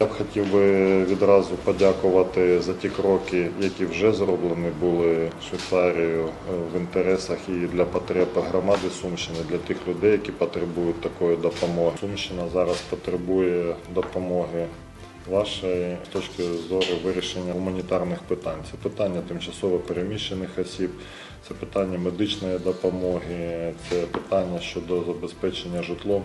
Я б хотів би відразу подякувати за ті кроки, які вже зроблені були Швейцарією е, в інтересах і для потреб громади Сумщини, для тих людей, які потребують такої допомоги. Сумщина зараз потребує допомоги вашої точки зору вирішення гуманітарних питань. Це питання тимчасово переміщених осіб, це питання медичної допомоги, це питання щодо забезпечення житлом.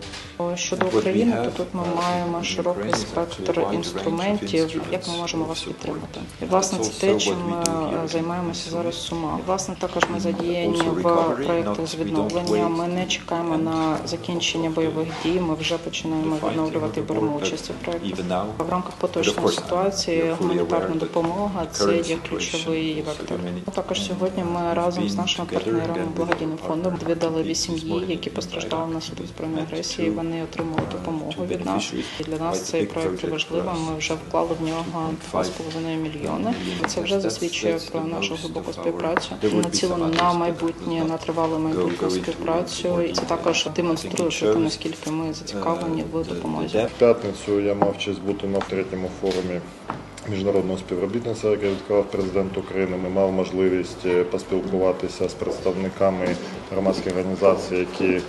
Щодо України, то тут ми маємо широкий спектр інструментів, як ми можемо вас підтримати. І власне це те, чим ми е, займаємося зараз в Сумах. І, Власне, також ми задіяні в проєктах з відновлення. Ми не чекаємо на закінчення бойових дій. Ми вже починаємо відновлювати беремо участь у проєктах. В рамках поточної ситуації гуманітарна допомога це є ключовий вектор. Також сьогодні ми разом з нашими партнерами благодійним фондом видали вісім їй, які постраждали внаслідок збройної агресії. Вони отримали допомогу від нас. І для нас цей проект є важливим. Ми вже вклали в нього 2,5 мільйони. Це вже засвідчує про нашу глибоку співпрацю. Націлено на майбутнє, на тривалу майбутню співпрацю. І це також демонструє, що наскільки ми зацікавлені в допомозі. В п'ятницю я мав честь бути на третьому форумі міжнародного співробітництва, яке відкривав президент України. Ми мав можливість е, поспілкуватися з представниками громадських організацій, які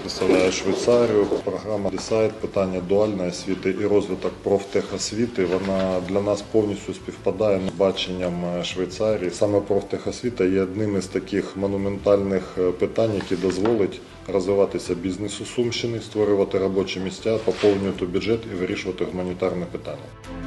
представляють Швейцарію. Програма Десайт, питання дуальної освіти і розвиток профтехосвіти. Вона для нас повністю співпадає з баченням е, Швейцарії. Саме профтехосвіта є одним із таких монументальних е, питань, які дозволить розвиватися бізнесу Сумщини, створювати робочі місця, поповнювати бюджет і вирішувати гуманітарне питання.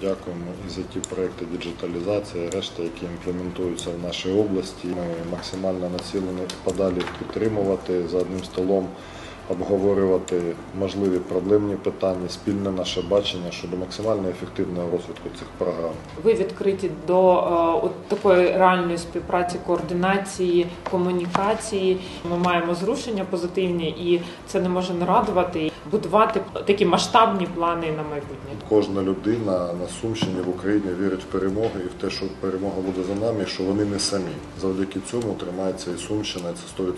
Дякуємо і за ті проекти діджиталізації, решта, які імплементуються в нашій області. Ми максимально націлені подалі підтримувати за одним столом, обговорювати можливі проблемні питання, спільне наше бачення щодо максимально ефективного розвитку цих програм. Ви відкриті до е, от такої реальної співпраці, координації, комунікації. Ми маємо зрушення позитивні, і це не може не радувати. Будувати такі масштабні плани на майбутнє. Кожна людина на Сумщині в Україні вірить в перемогу і в те, що перемога буде за нами, і що вони не самі. Завдяки цьому тримається і Сумщина, і це 100%.